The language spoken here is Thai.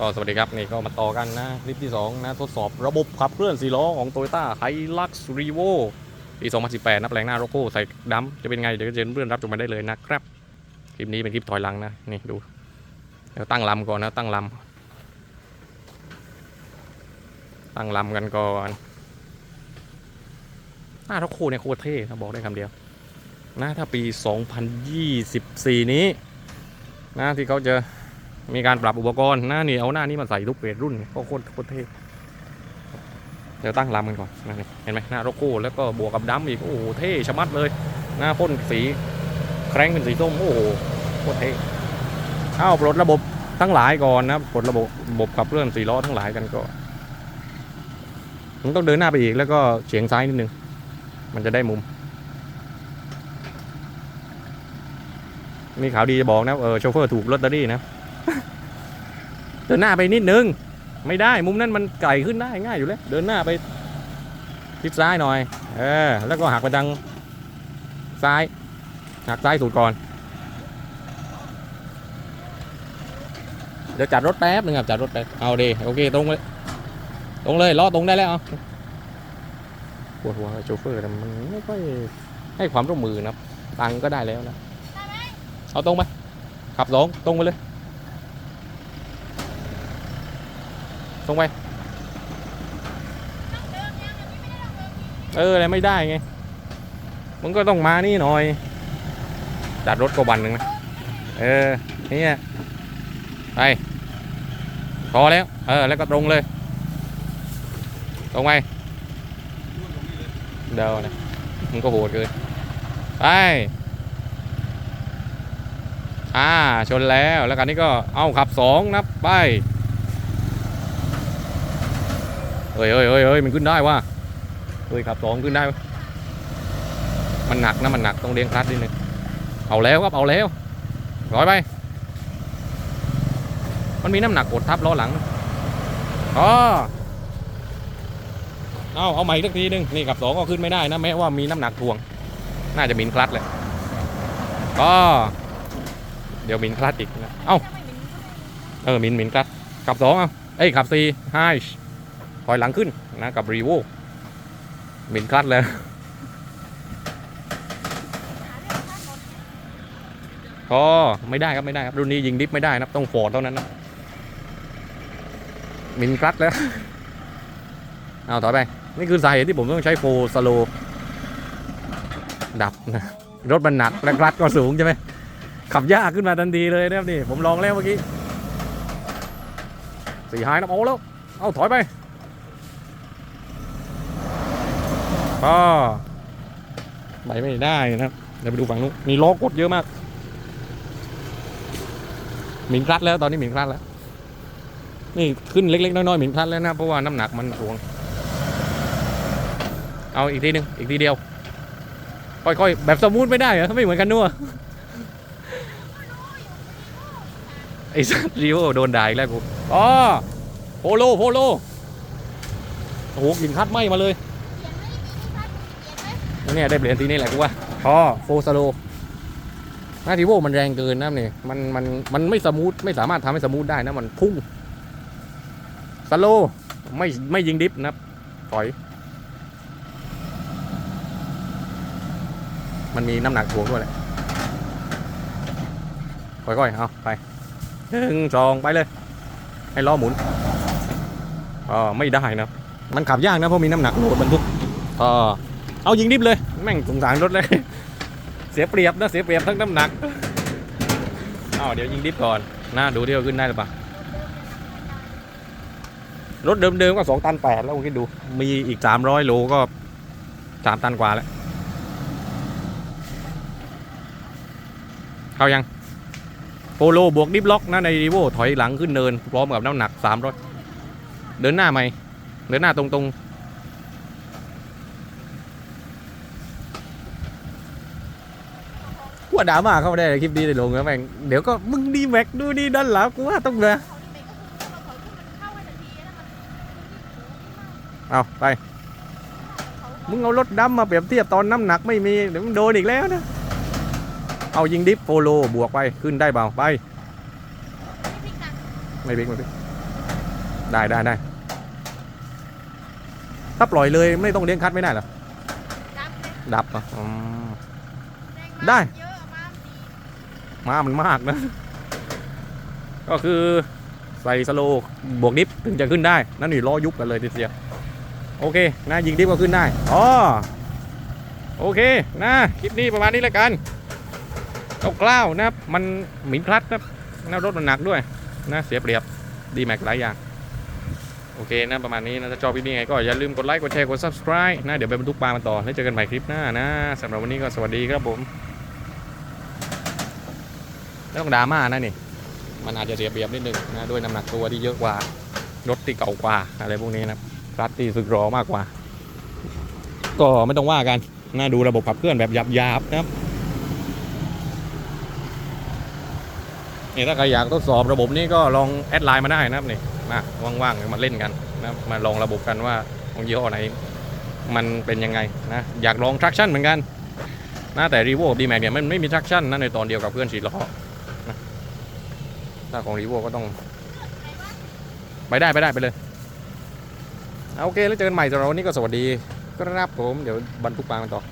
ก็สวัสดีครับนี่ก็มาต่อกันนะคลิปที่ 2 นะ ทดสอบระบบขับเคลื่อน4ล้อของ Toyota Hilux Revo ปี 2018 นะแปลงหน้าโลโก้ใส่ดำจะเป็นไง เดี๋ยวจะเชิญเพื่อนรับชมมาได้เลยนะครับ คลิปนี้เป็นคลิปถอยหลังนะ นี่ดู เดี๋ยวตั้งลำก่อนนะ ตั้งลำตั้งลำกันก่อน หน้าโลโก้เนี่ยโคตรเท่นะบอกได้คำเดียวนะถ้าปี 2024 นี้นะที่เขาจะ มีการปรับอุปกรณ์หน้านี่เอาหน้านี้มาใส่ทุกเวทรุ่นก็โคตรโคตรเท่เดี๋ยวตั้งลำกันก่อนนะเห็นไหมหน้าโลโก้แล้วก็บวกกับดำอีกโอ้โหเท่ชะมัดเลย หน้าพ่นสีแคร้งเป็นสีส้มโอ้โหโคตรเท่เอ้าปลดระบบทั้งหลายก่อนนะปลดระบบระบบขับเคลื่อนสี่ล้อทั้งหลายกันก่อนมันต้องเดินหน้าไปอีกแล้วก็เฉียงซ้ายนิดนึง มันจะได้มุม มีข่าวดีจะบอกนะเออโชเฟอร์ถูกลอตเตอรี่นะ เดินหน้าไปนิดนึง ไม่ได้มุมนั้นมันไก่ขึ้นได้ง่ายอยู่แล้วเดินหน้าไปทิศซ้ายหน่อยเออแล้วก็หักไปทางซ้ายหักซ้ายสุดก่อนเดี๋ยวจัดรถแป๊บนึงครับจัดรถแป๊บเอาดีโอเคตรงเลยตรงเลยล้อตรงได้แล้วเอาปวดหัวโชเฟอร์มันไม่ค่อยให้ความร่วมมือนะตังก็ได้แล้วนะเอาตรงไปขับสองตรงไปเลย ตรงไป เอออะไรไม่ได้ไง มึงก็ต้องมานี่หน่อยจัดรถก็วันหนึ่งนะ เออ นี่ไป พอแล้ว เออ แล้วก็ตรงเลย ตรงไป เดานะมึงก็โหดเกินไป อ่า ชนแล้ว แล้วกันนี้ก็ เอาขับสองนับไป เฮ้ยเฮ้ยเฮ้ยเฮ้ยมันขึ้นได้ว่ะเฮ้ยขับสองขึ้นได้วะมันหนักนะมันหนักต้องเลี้ยงคลัตช์นิดนึงเอาแล้วครับเอาแล้วร้อยไป มันมีน้ำหนักกดทับล้อหลังอ๋อเอาเอาใหม่อีกสักทีนึงนี่ขับสองก็ขึ้นไม่ได้นะแม้ว่ามีน้ำหนักทวง น่าจะมินคลัตช์เลยก็เดี๋ยวมินคลัตช์อีกนะเอ้าเออมินมินคลัตช์ขับสองเอาเอ้ยขับสี่ไฮ ถอยหลังขึ้นนะกับรีโวมินคลัดเลยก็ไม่ได้ครับไม่ได้ครับรุ่นนี้ยิงดิฟไม่ได้นะต้องฟอร์ดเท่านั้นนะมินคลัดแล้วเอาถอยไป นี่คือสาเหตุที่ผมต้องใช้โฟสโลดับนะรถมันหนักและคลัดก็สูงใช่ไหมขับยากขึ้นมาทันทีเลยนะครับนี่ผมลองแล้วเมื่อกี้สี่ไฮนะเอาแล้วเอาถอยไป ก็ไปไม่ได้นะครับ เดี๋ยวไปดูฝั่งนู้นมีล้อกดเยอะมากหมินคลัดแล้วตอนนี้หมินคลัดแล้ว นี่ขึ้นเล็กๆ น้อยๆหมินคลัดแล้วนะเพราะว่าน้ำหนักมันทวง เอาอีกทีหนึ่งอีกทีเดียว ค่อยๆ แบบสมูทไม่ได้เหรอไม่เหมือนกันนัวไอ้สัตว์ริโอโดนด่าอีกแล้วกูอ๋อโพโลโพโลโอ้โหหมินคลัดไหมมาเลย เนี่ยได้เปลี่ยนทีนี้แหละกูว่าพอโฟสโลหน้าทีโวมันแรงเกินนะนี่มันมันมันไม่สมูทไม่สามารถทำให้สมูทได้นะมันพุ่งสโลไม่ไม่ยิงดิฟนะถอย มันมีน้ำหนักถ่วงด้วยแหละค่อยๆเอาไปหนึ่งสองไปเลย ให้ล้อหมุนอ๋อไม่ได้นะ มันขับยากนะเพราะมีน้ำหนักโหลดบรรทุกอ๋อ เอายิงดิบเลย แม่งสงสารรถเลย เสียเปรียบนะเสียเปรียบทั้งน้ำหนักเอาเดี๋ยวยิงดิบก่อนนะดูที่เราขึ้นได้หรือเปล่ารถเดิมๆก็สองตันแปดแล้วคุณคิดดู มีอีกสามร้อยโลก็สามตันกว่าแล้ว เข้ายัง โปโลบวกดิฟล็อกนะในรีโวถอยหลังขึ้นเนิน พร้อมกับน้ำหนักสามร้อยเดินหน้าไหมเดินหน้าตรงๆ ว่าดราม่าเข้ามาได้ในคลิปนี้ในลงแล้วแม่งเดี๋ยวก็มึงดีแม็กดูดีด้านหลังกูว่าต้องเลยเอาไป มึงเอารถดำมาเปรียบเทียบตอนน้ำหนักไม่มีเดี๋ยวมึงโดนอีกแล้วนะ เอายิงดิฟโฟโลบวกไปขึ้นได้เปล่าไป ไม่บิ๊กไม่บิ๊กได้ได้ได้ถ้าปล่อยเลยไม่ต้องเลี้ยงคัดไม่ได้เหรอดับเลยดับเหรออืมแรงได้เยอะมากดี มามันมากนะ ก็คือใส่สโลบวกดิฟถึงจะขึ้นได้ นั่นนี่ล้อยุบกันเลยทีเดียวโอเคนะยิงดิฟก็ขึ้นได้อ๋อโอเคนะคลิปนี้ประมาณนี้แล้วกันกล้าวๆนะครับมันหมินคลัดนะครับนะรถมันหนักด้วยนะเสียเปรียบดีแม็กหลายอย่างโอเคนะประมาณนี้นะถ้าชอบคลิปนี้ไงก็อย่าลืมกดไลค์กดแชร์กด subscribe นะเดี๋ยวไปบรรทุกปลามันต่อแล้วเจอกันใหม่คลิปหน้านะสำหรับวันนี้ก็สวัสดีครับผม ไม่ต้องดราม่านะนี่ มันอาจจะเสียเปรียบนิดนึงนะด้วยน้ำหนักตัวที่เยอะกว่า รถที่เก่ากว่าอะไรพวกนี้นะครับรัดที่สึกรอมากกว่า ก็ไม่ต้องว่ากันนะดูระบบขับเคลื่อนแบบหยาบๆนะครับนี่ถ้าใครอยากทดสอบระบบนี้ก็ลองแอดไลน์มาได้นะครับนี่มาว่างๆมาเล่นกันนะมาลองระบบกันว่าของยี่ห้อไหนมันเป็นยังไงนะอยากลอง traction เหมือนกันนะแต่ r e v o กับ D-Max เนี่ยมันไม่มี traction นะในตอนเดียวกับเพื่อนสี่ล้อ ถ้าของรีโวก็ต้อง ไปได้ไปได้ไปเลยเอาโอเคแล้วเจอกันใหม่สำหรับวันนี้ก็สวัสดี ครับผมเดี๋ยวบรรทุกปลากันต่อ